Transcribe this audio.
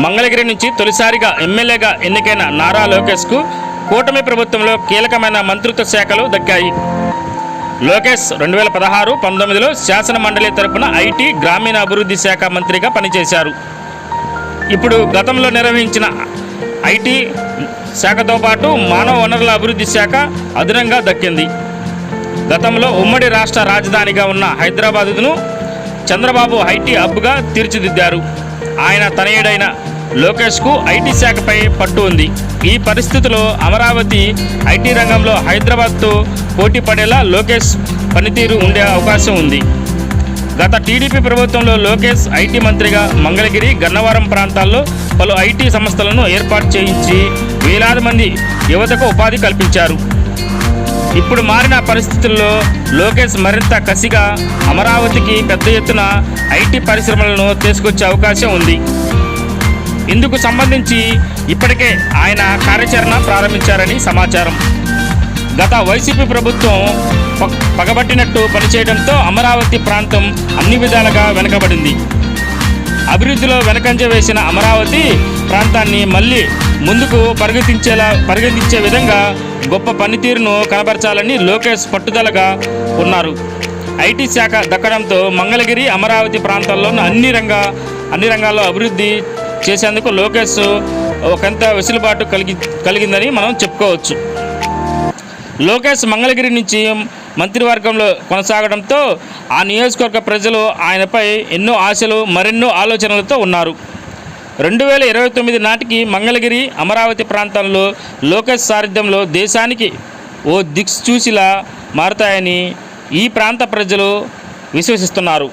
మంగళగిరి నుంచి తొలిసారిగా ఎమ్మెల్యేగా ఎన్నికైన నారా లోకేష్కు కూటమి ప్రభుత్వంలో కీలకమైన మంత్రిత్వ శాఖలు దక్కాయి. లోకేష్ రెండు వేల పదహారు పంతొమ్మిదిలో శాసన మండలి తరపున ఐటీ గ్రామీణ అభివృద్ధి శాఖ మంత్రిగా పనిచేశారు. ఇప్పుడు గతంలో నిర్వహించిన ఐటీ శాఖతో పాటు మానవ వనరుల అభివృద్ధి శాఖ అదనంగా దక్కింది. గతంలో ఉమ్మడి రాష్ట్ర రాజధానిగా ఉన్న హైదరాబాదును చంద్రబాబు ఐటీ హబ్గా తీర్చిదిద్దారు. ఆయన తనయుడైన లోకేష్కు ఐటీ శాఖపై పట్టు ఉంది. ఈ పరిస్థితిలో అమరావతి ఐటీ రంగంలో హైదరాబాద్తో పోటీ పడేలా లోకేష్ పనితీరు ఉండే అవకాశం ఉంది. గత టీడీపీ ప్రభుత్వంలో లోకేష్ ఐటీ మంత్రిగా మంగళగిరి గన్నవరం ప్రాంతాల్లో పలు ఐటీ సంస్థలను ఏర్పాటు చేయించి వేలాది మంది యువతకు ఉపాధి కల్పించారు. ఇప్పుడు మారిన పరిస్థితుల్లో లోకేష్ మరింత కసిగా అమరావతికి పెద్ద ఎత్తున ఐటీ పరిశ్రమలను తీసుకొచ్చే అవకాశం ఉంది. ఇందుకు సంబంధించి ఇప్పటికే ఆయన కార్యాచరణ ప్రారంభించారని సమాచారం. గత వైసీపీ ప్రభుత్వం పగబట్టినట్టు పనిచేయడంతో అమరావతి ప్రాంతం అన్ని విధాలుగా వెనకబడింది. అభివృద్ధిలో వెనకంజ వేసిన అమరావతి ప్రాంతాన్ని మళ్ళీ ముందుకు పరిగెత్తించేలా పరిగెత్తించే విధంగా గొప్ప పనితీరును కనబరచాలని లోకేష్ పట్టుదలగా ఉన్నారు. ఐటీ శాఖ దక్కడంతో మంగళగిరి అమరావతి ప్రాంతాల్లోని అన్ని రంగ అన్ని రంగాల్లో అభివృద్ధి చేసేందుకు లోకేష్ ఒకంత వెసులుబాటు కలిగి కలిగిందని మనం చెప్పుకోవచ్చు. లోకేష్ మంగళగిరి నుంచి మంత్రివర్గంలో కొనసాగడంతో ఆ నియోజకవర్గ ప్రజలు ఆయనపై ఎన్నో ఆశలు మరెన్నో ఆలోచనలతో ఉన్నారు. రెండు వేల ఇరవై తొమ్మిది నాటికి మంగళగిరి అమరావతి ప్రాంతంలో లోకేష్ సారథ్యంలో దేశానికి ఓ దిక్సూచిలా మారుతాయని ఈ ప్రాంత ప్రజలు విశ్వసిస్తున్నారు.